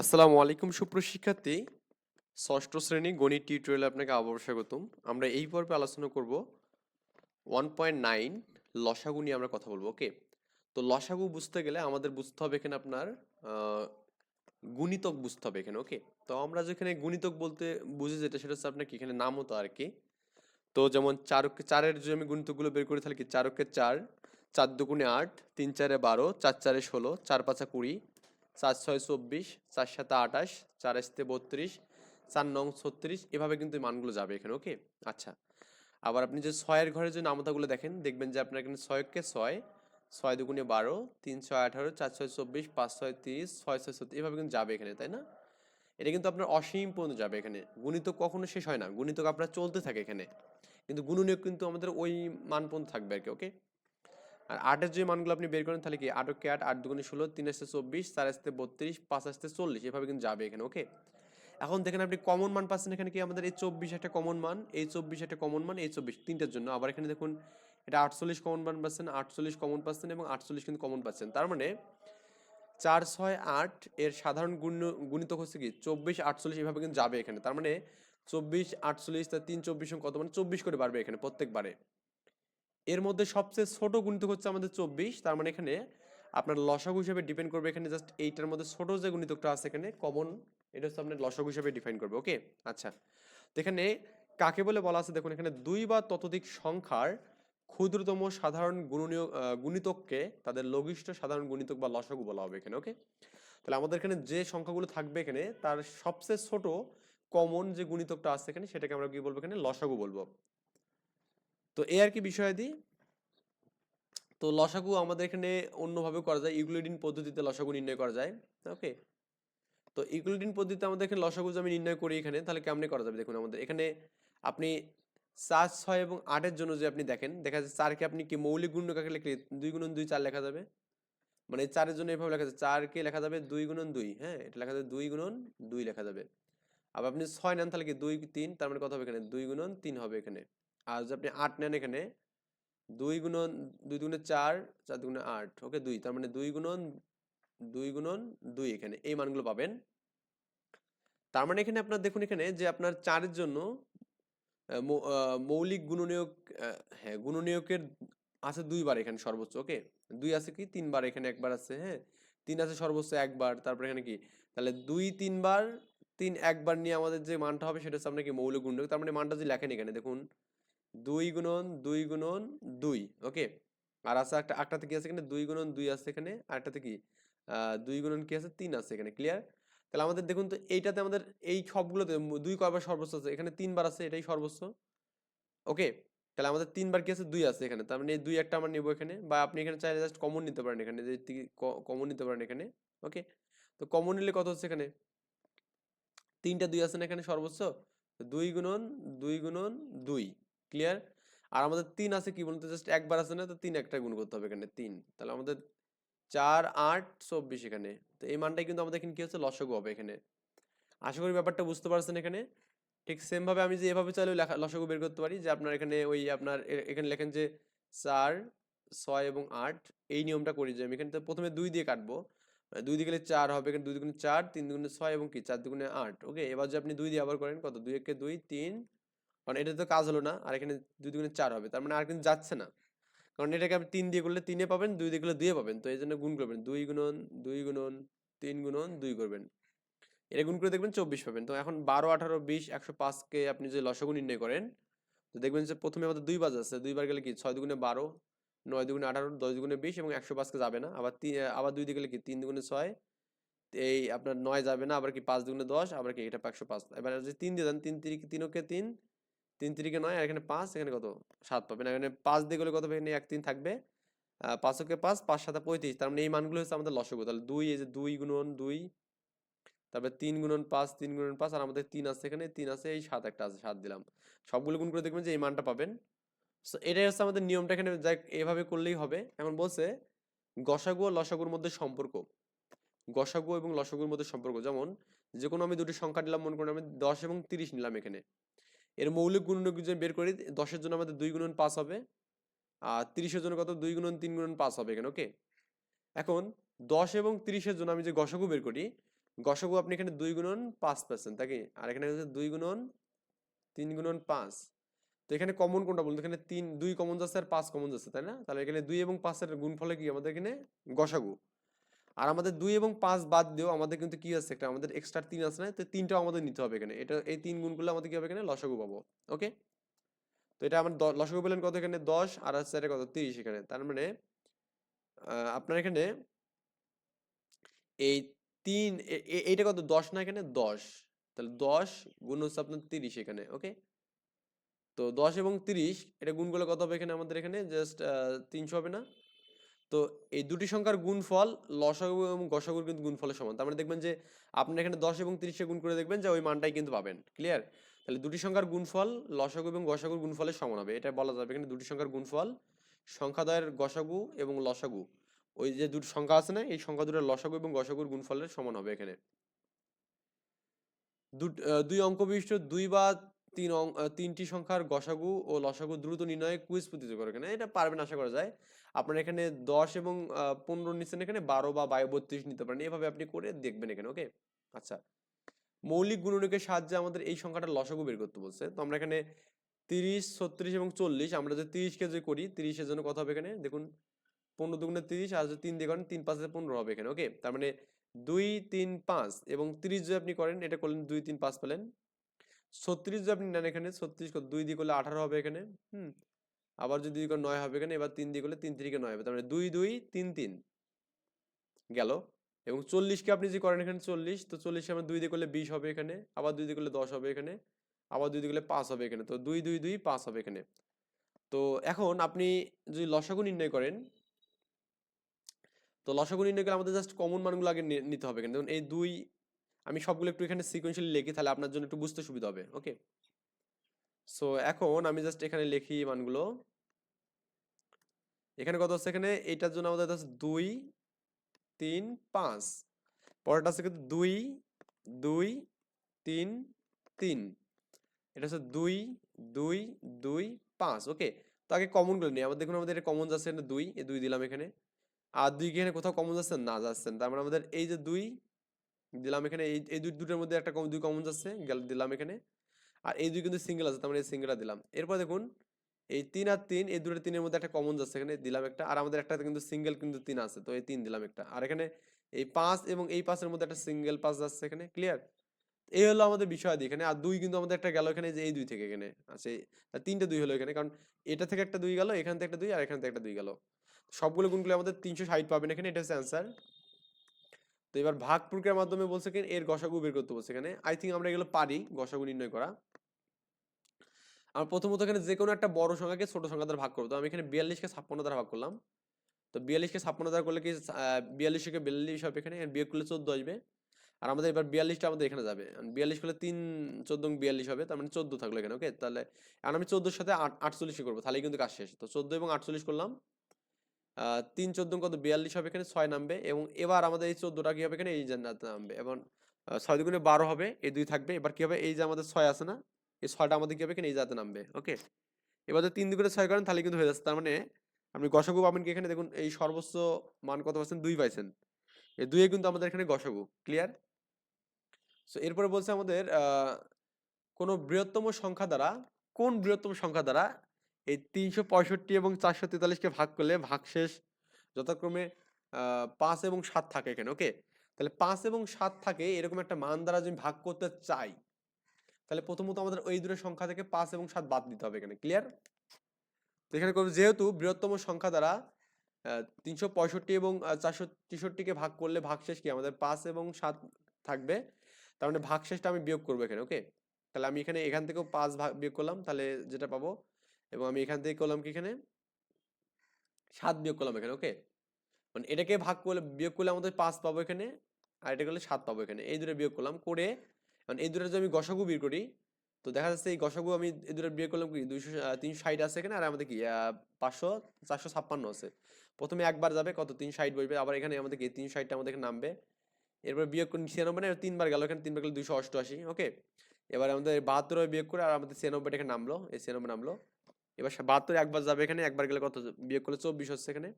আসসালামু আলাইকুম সুপ্রশিক্ষার্থী ষষ্ঠ শ্রেণি গণিত টিউটোরিয়ালে আপনাকে আবার স্বাগতম। আমরা এই পর্বে আলোচনা করব ওয়ান পয়েন্ট নাইন লসাগু নিয়ে আমরা কথা বলব, ওকে? তো লসাগু বুঝতে গেলে আমাদের বুঝতে হবে এখানে আপনার গুণিতক বুঝতে হবে এখানে, ওকে? তো আমরা যেখানে গুণিতক বলতে বুঝি যেটা, সেটা হচ্ছে আপনার কি এখানে নাম হতো আর কি। তো যেমন চারকে, চারের যদি আমি গুণিতকগুলো বের করি তাহলে কি? চার চার দুগুণে আট, তিন চারে বারো, চার চারে ষোলো, চার পাঁচা কুড়ি চার ছয় চব্বিশ, চার সাথে আঠাশ চার আসতে বত্রিশ, চার নং ছত্রিশ, এভাবে কিন্তু মানগুলো যাবে এখানে, ওকে? আচ্ছা। আবার আপনি যে ছয়ের ঘরে যে নামতাগুলো দেখেন, দেখবেন যে আপনার এখানে ছয়কে ছয়? ছয় দুগুণে বারো, তিন ছয় আঠারো, চার ছয় চব্বিশ, পাঁচ ছয় তিরিশ, ছয় ছয় ছত্রিশ এভাবে কিন্তু যাবে এখানে, তাই না? এটা কিন্তু আপনার অসীম পর্যন্ত যাবে এখানে। গুণিতক কখনো শেষ হয় না, গুণিতক আপনার চলতে থাকে এখানে। কিন্তু গুণনীয়ক কিন্তু আমাদের ওই মান পর্যন্ত থাকবে আর কি, ওকে? আর আটের যে মানগুলো আপনি বের করেন, তাহলে কি আটকে আট আট দুগুণে ষোলো, তিন আসতে চব্বিশ, চার আসতে বত্রিশ, পাঁচ আসতে চল্লিশ, এভাবে কিন্তু যাবে এখানে ওকে এখন দেখেন আপনি কমন মান পাচ্ছেন এখানে কি আমাদের এই চব্বিশ একটা কমন মান, এই চব্বিশ একটা কমন মান, এই চব্বিশ, তিনটার জন্য। আবার এখানে দেখুন, এটা আটচল্লিশ কমন মান পাচ্ছেন, আটচল্লিশ কমন পাচ্ছেন এবং আটচল্লিশ কিন্তু কমন পাচ্ছেন। তার মানে চার ছয় আট এর সাধারণ গুণ গুণিতক হচ্ছে কি? চব্বিশ, আটচল্লিশ এভাবে কিন্তু যাবে এখানে। তার মানে চব্বিশ, আটচল্লিশ, তার তিন, চব্বিশ কত? মানে চব্বিশ করে বাড়বে এখানে প্রত্যেকবারে। এর মধ্যে সবচেয়ে ছোট গুণিতক হচ্ছে আমাদের চব্বিশ, তার মানে এখানে আপনার লসাগু হিসেবে ডিপেন্ড করবে এখানে জাস্ট এইটার মধ্যে ছোট যে গুণিতকটা আছে এখানে কমন এটা হচ্ছে আপনার লসাগু হিসেবে ডিফাইন করবে ওকে আচ্ছা তো এখানে কাকে বলে বলা আছে? দেখুন, এখানে দুই বা ততোধিক সংখ্যার ক্ষুদ্রতম সাধারণ গুণনীয় গুণিতককে তাদের লঘিষ্ঠ সাধারণ গুণিতক বা লসাগু বলা হবে এখানে ওকে তাহলে আমাদের এখানে যে সংখ্যাগুলো থাকবে এখানে, তার সবচেয়ে ছোট কমন যে গুণিতকটা আছে এখানে, সেটাকে আমরা কি বলব এখানে? লসাগু বলব। তো এ আর কি বিষয়াদি তো লসাগু আমাদের এখানে অন্যভাবে করা যায়। ইউক্লিডিন পদ্ধতিতে লসাগু নির্ণয় করা যায়। ওকে? তো ইউক্লিডিন পদ্ধতিতে আমাদের এখানে লসাগু আমি নির্ণয় করি এখানে, তাহলে কেমনে করা যাবে? দেখুন আমাদের এখানে আপনি চার, ছয় এবং আটের জন্য যে আপনি দেখেন, দেখা যাচ্ছে চারকে আপনি কি মৌলিক গুণ কাকে লিখলে দুই গুণন দুই চার লেখা যাবে? মানে চারের জন্য এভাবে লেখা যাবে চারকে লেখা যাবে দুই গুণন দুই হ্যাঁ? এটা লেখা যাবে দুই গুণন দুই লেখা যাবে। আবার আপনি ছয় নেন, তাহলে কি দুই, তিন, তার মানে কত হবে এখানে? দুই গুণন তিন হবে এখানে। আর যদি আপনি আট নেন এখানে, দুই গুণন, দুই দুগুণে চার চার দুগুণে আট, ওকে, দুই, তার মানে দুই গুণন দুই গুণন দুই এখানে, এই মানগুলো পাবেন। তার মানে এখানে আপনার দেখুন এখানে যে আপনার চারের জন্য মৌলিক গুণনীয়ক হ্যাঁ গুণনীয়কের আছে দুইবার এখানে সর্বোচ্চ, ওকে, দুই আছে কি? তিনবার এখানে একবার আছে হ্যাঁ তিন আছে সর্বোচ্চ একবার, তারপরে এখানে কি? তাহলে দুই তিনবার, তিন একবার নিয়ে আমাদের যে মানটা হবে সেটা হচ্ছে আপনার কি? মৌলিক গুণনীয়ক, তার মানে মানটা যদি লেখেন এখানে, দেখুন দুই গুণন দুই গুণন, দুই। ওকে? আর আছে একটা একটাতে কি আছে এখানে? দুই গুণন, দুই আছে এখানে। আর একটাতে কি? দুই গুণন কি আছে? তিন আছে এখানে। ক্লিয়ার? তাহলে আমাদের দেখুন তো, এইটাতে আমাদের এই সবগুলোতে দুই কয়বার সর্বোচ্চ আছে? এখানে তিনবার আছে, এটাই সর্বোচ্চ। ওকে? তাহলে আমাদের তিনবার কি আছে? দুই আছে এখানে। তার মানে দুই একটা আমরা নেব এখানে। বা আপনি এখানে চাইলে জাস্ট কমন নিতে পারেন এখানে। যে কমন নিতে পারেন এখানে। ওকে? তো কমন নিলে কত হচ্ছে এখানে? তিনটা দুই আছে না এখানে সর্বোচ্চ? দুই গুণন দুই গুণন, দুই। ক্লিয়ার আর আমাদের তিন আছে কি বলতে জাস্ট একবার আছে না তো তিন একটা গুণ করতে হবে এখানে তিন। তাহলে আমাদের চার আট চব্বিশ এখানে। তো এই মানটাই কিন্তু আমাদের এখানে কি হচ্ছে? লসগু হবে এখানে। আশা করি ব্যাপারটা বুঝতে পারছেন এখানে। ঠিক সেমভাবে আমি যে এভাবে চাইলেও লেখা লসগু বের করতে পারি যে আপনার এখানে ওই আপনার এখানে লেখেন যে চার ছয় এবং আট এই নিয়মটা করি যে আমি এখানে তো প্রথমে দুই দিয়ে কাটবো। আহ, দুই দিয়ে গেলে চার হবে এখানে দুই দুগুণে চার তিন দুগুণে ছয় এবং কি? চার দুগুণে আট। ওকে এবার যে আপনি দুই দিয়ে আবার করেন কত? দুই একে দুই তিন কারণ এটা তো কাজ হলো না, আর এখানে দুই দুগুণে চার হবে। তার মানে আর কিন্তু যাচ্ছে না। কারণ এটাকে আপনি তিন দিয়ে করলে তিনে পাবেন, দুই দিয়ে করলে দুয়ে পাবেন। তো এই জন্য গুণ করবেন। দুই গুণন দুই গুণন, তিন গুণন, দুই করবেন। এটা গুণ করে দেখবেন চব্বিশ পাবেন। তো এখন বারো, আঠারো, বিশ, একশো পাঁচকে আপনি যে লসগু নির্ণয় করেন, তো দেখবেন যে প্রথমে আমাদের দুই বাজ আছে। দুইবার গেলে কি? ছয় দুগুণে বারো, নয় দুগুণে আঠারো, দশ দুগুণে বিশ এবং একশো পাঁচকে যাবে না। আবার তিন আবার দুই দিকে গেলে কি? তিন দুগুণে ছয়, এই আপনার নয় যাবে না। আবার কি? পাঁচ দুগুণে দশ, আবার কি? এটা একশো পাঁচ। এবার যদি তিন দিয়ে দেন, তিন তিরিকে তিনকে তিন তিন তিরিকে নয়, আর এখানে পাঁচ, এখানে কত? সাত পাবেন এখানে পাঁচ দিয়ে গেলে কত এখানে এক তিন থাকবে। পাঁচকে পাঁচ পাঁচ সাথে পঁয়ত্রিশ। তার মানে এই মানগুলো হচ্ছে আমাদের লসগু। তাহলে দুই, এই যে দুই গুণন দুই, তারপরে তিন গুণন পাঁচ, তিন গুণন পাঁচ, আর আমাদের তিন আছে এখানে, তিন আছে এই সাত, একটা আছে, সাত দিলাম। সবগুলো গুণ করে দেখবেন যে এই মানটা পাবেন। সো এটাই হচ্ছে আমাদের নিয়মটা এখানে যাই এভাবে করলেই হবে। এখন বলছে গসাগু ও লসাগুর মধ্যে সম্পর্ক। গসাগু এবং লসাগুর মধ্যে সম্পর্ক। যেমন যে কোনো আমি দুটি সংখ্যা নিলাম, মনে করুন আমি দশ এবং তিরিশ নিলাম এখানে। এর মৌলিক গুণনীয়ক যদি বের করি দশের জন্য আমাদের দুই গুণন পাঁচ হবে, আর তিরিশের জন্য কত? দুই গুণন, তিন গুণন, পাঁচ হবে এখানে, ওকে? এখন দশ এবং তিরিশের জন্য আমি যে গসাগু বের করি, গসাগু আপনি এখানে দুই গুণন পাঁচ পাচ্ছেন, তাকে? আর এখানে দুই গুণন, তিন গুণন পাঁচ। তো এখানে কমন কোনটা বলতো এখানে তিন, দুই কমন যাচ্ছে আর পাঁচ কমন যাচ্ছে, তাই না? তাহলে এখানে দুই এবং পাঁচের গুণফলে কি আমাদের এখানে? গসাগু। আর আমাদের দুই এবং পাঁচ বাদ দিয়েও আমাদের কিন্তু কি আছে একটা, আমাদের এক্সট্রা তিন আছে না, তো তিনটাও আমাদের নিতে হবে এখানে। এটা, এই তিন গুণগুলো আমাদের কি হবে এখানে? লসাগু পাবো ওকে তো এটা আমার লসাগু পেলেন কত এখানে? দশ, আর এটা কত? তিরিশ এখানে। তার মানে আপনার এখানে এই তিন এইটা কত? দশ না এখানে? দশ। তাহলে দশ গুণ হচ্ছে আপনার তিরিশ এখানে ওকে তো দশ এবং তিরিশ, এটা গুণগুলো কত হবে এখানে আমাদের এখানে? জাস্ট তিনশো হবে না? তো এই দুটি সংখ্যার গুণফল লসাগু এবং গসাগুর কিন্তু গুণফলের সমান। তার মানে দেখবেন যে আপনি এখানে দশ এবং তিরিশে গুণ করে দেখবেন যে ওই মানটাই কিন্তু পাবেন। ক্লিয়ার তাহলে দুটি সংখ্যার গুণফল লসাগু এবং গসাগুর গুণফলের সমান হবে। এটা বলা যাবে এখানে দুটি সংখ্যার গুণফল সংখ্যাদ্বয়ের গসাগু এবং লসাগু। ওই যে দুটি সংখ্যা আছে না, এই সংখ্যা দুটোর লসাগু এবং গসাগুর গুণফলের সমান হবে এখানে। দুই অঙ্ক বিশিষ্ট দুই বা তিন তিনটি সংখ্যার গসাগু ও লসাগু দ্রুত নির্ণয়ে কুইজ প্রতিযোগিতা এখানে এটা পারবেন আশা করা যায়। আপনার এখানে দশ এবং পনেরো নিচ্ছেন এখানে, বারো বা বায়ু বত্রিশ নিতে পারেন। এভাবে আপনি করে দেখবেন এখানে ওকে আচ্ছা। মৌলিক গুণনীয়কের সাহায্যে আমাদের এই সংখ্যাটা লসাগু বের করতে বলছে। তো আমরা এখানে তিরিশ, ছত্রিশ এবং চল্লিশ, আমরা যদি তিরিশকে যদি করি, তিরিশের জন্য কত হবে এখানে? দেখুন, পনেরো দুগুণে তিরিশ, আর যদি তিন দিয়ে করেন, তিন পাঁচে পনেরো হবে এখানে ওকে তার মানে দুই, তিন, পাঁচ এবং তিরিশ যদি আপনি করেন, এটা করলেন দুই, তিন, পাঁচ পেলেন ছত্রিশ যদি আপনি নেন এখানে, ছত্রিশ দুই দিক করলে আঠারো হবে এখানে, হুম? আবার যদি নয় হবে এখানে, এবার তিন দিক করলে তিন তিরিকে নয় হবে, তার মানে দুই দুই, তিন তিন গেল। এবং চল্লিশকে আপনি যদি করেন এখানে চল্লিশ, তো চল্লিশকে আমরা দুই দিক করলে বিশ হবে এখানে, আবার দুই দিয়ে করলে দশ হবে এখানে, আবার দুই দিক করলে পাঁচ হবে এখানে, তো দুই দুই দুই, পাঁচ হবে এখানে। তো এখন আপনি যদি লসাগু নির্ণয় করেন, তো লসাগু নির্ণয় করলে আমাদের জাস্ট কমন মানগুলো আগে নিতে হবে এখানে। দেখুন এই দুই আমি সবগুলো একটু এখানে সিকোয়েন্সিয়ালি লিখি, তাহলে আপনার জন্য একটু বুঝতে সুবিধা হবে ওকে সো এখন আমি জাস্ট এখানে লিখি মানগুলো। এখানে কত হচ্ছে এখানে? এইটার জন্য আমাদের আছে দুই, তিন, পাঁচ। পরেরটা আছে কিন্তু দুই দুই, তিন তিন। এটা হচ্ছে দুই দুই দুই, পাঁচ ওকে তো আগে কমনগুলো নিই। আমাদের দেখুন আমাদের কমন যাচ্ছে দুই, এই দুই দিলাম এখানে। আর দুই এখানে কোথাও কমন যাচ্ছে না। যাচ্ছেন তার মানে আমাদের এই যে দুই দিলাম এখানে এই এই দুই দুটোর মধ্যে একটা দুই কমন যাচ্ছে, গেল, দিলাম এখানে। আর এই দুই কিন্তু সিঙ্গেল আছে, তার মানে এই সিঙ্গেলটা দিলাম। এরপর দেখুন, এই তিন আর তিন, এই দুটো তিনের মধ্যে একটা কমন যাচ্ছে, এখানে দিলাম একটা, আর আমাদের একটা কিন্তু সিঙ্গেল কিন্তু তিন আছে, তো এই তিন দিলাম একটা। আর এখানে এই পাঁচ এবং এই পাঁচের মধ্যে একটা সিঙ্গেল পাঁচ যাচ্ছে এখানে ক্লিয়ার এই হলো আমাদের বিষয় এখানে আর দুই কিন্তু আমাদের একটা গেল এখানে, যে এই দুই থেকে এখানে আছে তিনটে দুই হলো এখানে, কারণ এটা থেকে একটা দুই গেল, এখান থেকে একটা দুই, আর এখান থেকে একটা দুই গেল। সবগুলো গুণগুলো আমাদের তিনশো ষাট পাবেন এখানে, এটা হচ্ছে অ্যান্সার তো এবার ভাগ প্রক্রিয়ার মাধ্যমে বলছে কি, এর গসাগু বের করতে বলছে এখানে। আই থিঙ্ক আমরা এগুলো পারি, গসাগু নির্ণয় করা। আমরা প্রথমত এখানে যে কোনো একটা বড় সংখ্যাকে ছোট সংখ্যা দ্বারা ভাগ করব আমি এখানে বিয়াল্লিশকে ছাপ্পান্ন দ্বারা ভাগ করলাম। তো বিয়াল্লিশকে ছাপ্পান্ন দ্বারা করলে কি বিয়াল্লিশকে বিয়াল্লিশ হবে এখানে বিয়োগ করলে চোদ্দ আসবে। আর আমাদের এবার বিয়াল্লিশটা আমাদের এখানে যাবে। বিয়াল্লিশ করলে তিন, চোদ্দ বিয়াল্লিশ হবে, তার মানে চোদ্দ থাকল এখানে ওকে তাহলে এখন আমি চোদ্দোর সাথে আট, আটচল্লিশে করব তাহলে কিন্তু কাজ শেষ। তো চোদ্দ এবং আটচল্লিশ করলাম। তিন চোদ্দ কত? বিয়াল্লিশ হবে এখানে, ছয় নামবে এবং এবার আমাদের এই চোদ্দটা কি হবে এখানে? এই জান্নাতে নামবে এবং ছয় দুগুণে বারো হবে, এই দুই থাকবে। এবার কি হবে? এই যে আমাদের ছয় আছে না? এই ছয়টা আমাদের কি হবে? এখানে এই জাতে নামবে, ওকে? এবার যদি তিন দুগুণে ছয় করেন, তাহলে কিন্তু হয়ে যাচ্ছে। তার মানে আপনি গসাগু পাবেন কি এখানে? দেখুন, এই সর্বোচ্চ মান কত পাচ্ছেন? দুই পাইছেন। এই দুইয়ে কিন্তু আমাদের এখানে গসাগু ক্লিয়ার? সো এরপরে বলছে আমাদের কোনো বৃহত্তম সংখ্যা দ্বারা, কোন বৃহত্তম সংখ্যা দ্বারা এই তিনশো পঁয়ষট্টি এবং চারশো তেতাল্লিশকে ভাগ করলে ভাগশেষ যথাক্রমে পাঁচ এবং সাত থাকে এখানে ওকে তাহলে পাঁচ এবং সাত থাকে, এরকম একটা মান দ্বারা যদি ভাগ করতে চাই, তাহলে প্রথমত আমাদের ওই দুটো সংখ্যা থেকে পাঁচ এবং সাত বাদ দিতে হবে এখানে ক্লিয়ার এখানে করব, যেহেতু বৃহত্তম সংখ্যা দ্বারা তিনশো পঁয়ষট্টি এবং চারশো তেষট্টিকে ভাগ করলে ভাগশেষ কি? আমাদের পাঁচ এবং সাত থাকবে, তার মানে ভাগশেষটা আমি বিয়োগ করব এখানে ওকে তাহলে আমি এখানে এখান থেকেও পাঁচ ভাগ বিয়োগ করলাম, তাহলে যেটা পাবো এবং আমি এখান থেকে করলাম কি এখানে? সাত বিয়োগ করলাম এখানে ওকে মানে এটাকে ভাগ করলে, বিয়োগ করলে আমাদের পাঁচ পাবো এখানে, আর এটা করলে সাত পাবো এখানে। এই দুটো বিয়োগ করলাম করে মানে এই দুটো যদি আমি গসাগু বের করি, তো দেখা যাচ্ছে এই গসাগু আমি এই দুটো বিয়োগ করলাম কি? দুইশো তিনশো ষাট আছে এখানে, আর আমাদের কি পাঁচশো, চারশো ছাপ্পান্ন আছে। প্রথমে একবার যাবে, কত? তিন ষাট বসবে, আবার এখানে আমাদের কি? তিন ষাটটা আমাদের নামবে। এরপর বিয়োগ করে ছিয়ানব্বই না তিনবার গেল এখানে, তিনবার গেলে দুশো অষ্টআশি ওকে এবার আমাদের বাহাত্তর বিয়োগ করে, আর আমাদের ছিয়ানব্বইটা এখানে নামলো, এই ছিয়ানব্বই নামলো। এবার বাহাত্তর একবার যাবে এখানে, একবার গেলে কত বিয়োগ করলে চব্বিশ হচ্ছে এখানে।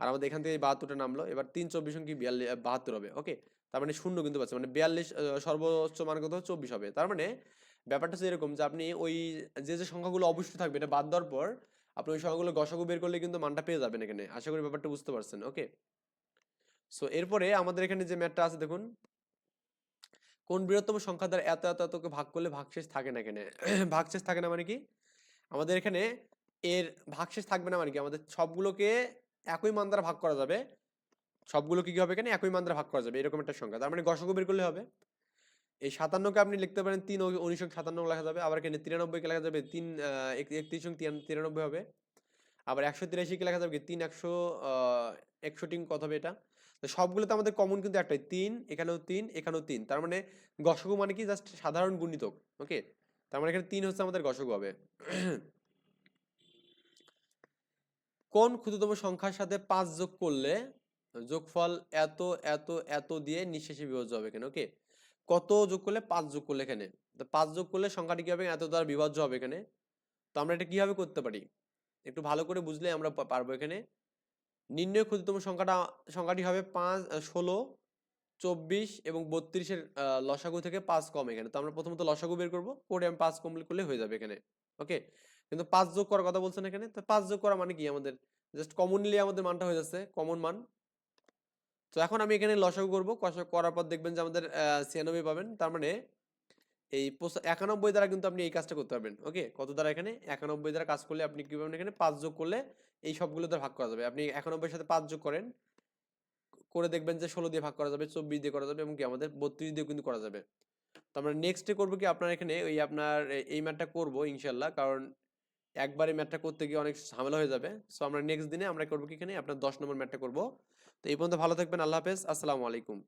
আর আমাদের এখান থেকে বাহাত্তরটা নামলো, এবার তিন চব্বিশ কি বিয়াল্লিশ বাহাত্তর হবে ওকে তার মানে শূন্য কিন্তু পাচ্ছে মানে বিয়াল্লিশ সর্বোচ্চ মান কত, চব্বিশ হবে। তার মানে ব্যাপারটা হচ্ছে এরকম যে, আপনি ওই যে যে সংখ্যাগুলো অবশ্যই থাকবে, এটা বাদ দেওয়ার পর আপনি ওই সংখ্যাগুলো গসাগু বের করলে কিন্তু মানটা পেয়ে যাবেন এখানে। আশা করি ব্যাপারটা বুঝতে পারছেন ওকে সো এরপরে আমাদের এখানে যে ম্যাথটা আছে, দেখুন। কোন বৃহত্তম সংখ্যা দ্বারা এত এত, এতকে ভাগ করলে ভাগশেষ থাকে না এখানে। ভাগশেষ থাকে না মানে কি? আমাদের এখানে এর ভাগশেষ থাকবে না মানে কি? আমাদের সবগুলোকে একই মান দ্বারা ভাগ করা যাবে। সবগুলো কি হবে এখানে? একই মান দ্বারা ভাগ করা যাবে, এরকম একটা সংখ্যা। তার মানে গসাগু বের করলে হবে। এই সাতান্নকে আপনি লিখতে পারেন তিন উনিশ সাতান্ন লেখা যাবে, আবার এখানে তিরানব্বইকে লেখা যাবে তিন একত্রিশ তিরানব্বই হবে। আবার একশো তিরাশিকে লেখা যাবে তিন, একশো একষট্টি কত হবে এটা? তো সবগুলোতে আমাদের কমন কিন্তু একটাই, তিন, এখানেও তিন এখানেও তিন। তার মানে গসগু মানে কি? জাস্ট সাধারণ গুণিতক ওকে তার মানে এখানে তিন হচ্ছে আমাদের গসগু হবে। কোন ক্ষুদ্রতম সংখ্যার সাথে পাঁচ যোগ করলে যোগফল এত এত এত দিয়ে নিঃশেষে বিভাজ্য হবে এখানে ওকে কত যোগ করলে পাঁচ যোগ করলে এখানে? পাঁচ যোগ করলে সংখ্যাটি কি হবে? এত দ্বারা বিভাজ্য হবে এখানে। তো আমরা এটা কীভাবে করতে পারি? একটু ভালো করে বুঝলে আমরা পারব এখানে। নির্ণয় ক্ষুদ্রতম সংখ্যাটা, সংখ্যাটি হবে পাঁচ, ষোলো চব্বিশ এবং বত্রিশের লসাগু থেকে পাঁচ কম এখানে। তো আমরা প্রথমত লসাগু বের করব করে আমি পাঁচ কমপ্লিট করলে হয়ে যাবে এখানে। ওকে? কিন্তু পাঁচ যোগ করার কথা বলছেন এখানে, তো পাঁচ যোগ করা মানে কি আমাদের? জাস্ট কমন নিলে আমাদের মানটা হয়ে যাচ্ছে কমন মান। তো এখন আমি এখানে লসাগু করব কষা- করার পর দেখবেন যে আমাদের ছিয়ানব্বই পাবেন। তার মানে এই একানব্বই দ্বারা কিন্তু আপনি এই কাজটা করতে পারবেন। ওকে? কত দ্বারা এখানে? একানব্বই দ্বারা কাজ করলে আপনি কি পাবেন এখানে পাঁচ যোগ করলে এই সবগুলো দ্বারা ভাগ করা যাবে। আপনি একানব্বইয়ের সাথে পাঁচ যোগ করেন করে দেখবেন যে, ষোলো দিয়ে ভাগ করা যাবে, চব্বিশ দিয়ে করা যাবে এবং কি আমাদের বত্রিশ দিয়ে কিন্তু করা যাবে। তো আমরা নেক্সটে করব কি আপনার এখানে ওই আপনার এই ম্যাটটা করব ইনশাল্লাহ। কারণ একবারে ম্যাটটা করতে গিয়ে অনেক ঝামেলা হয়ে যাবে। সো আমরা নেক্সট দিনে আমরা করব কি এখানে? আপনার দশ নম্বর ম্যাটটা করব। তো এই পর্যন্ত ভালো থাকবেন। আল্লাহ হাফেজ। আসসালামু আলাইকুম।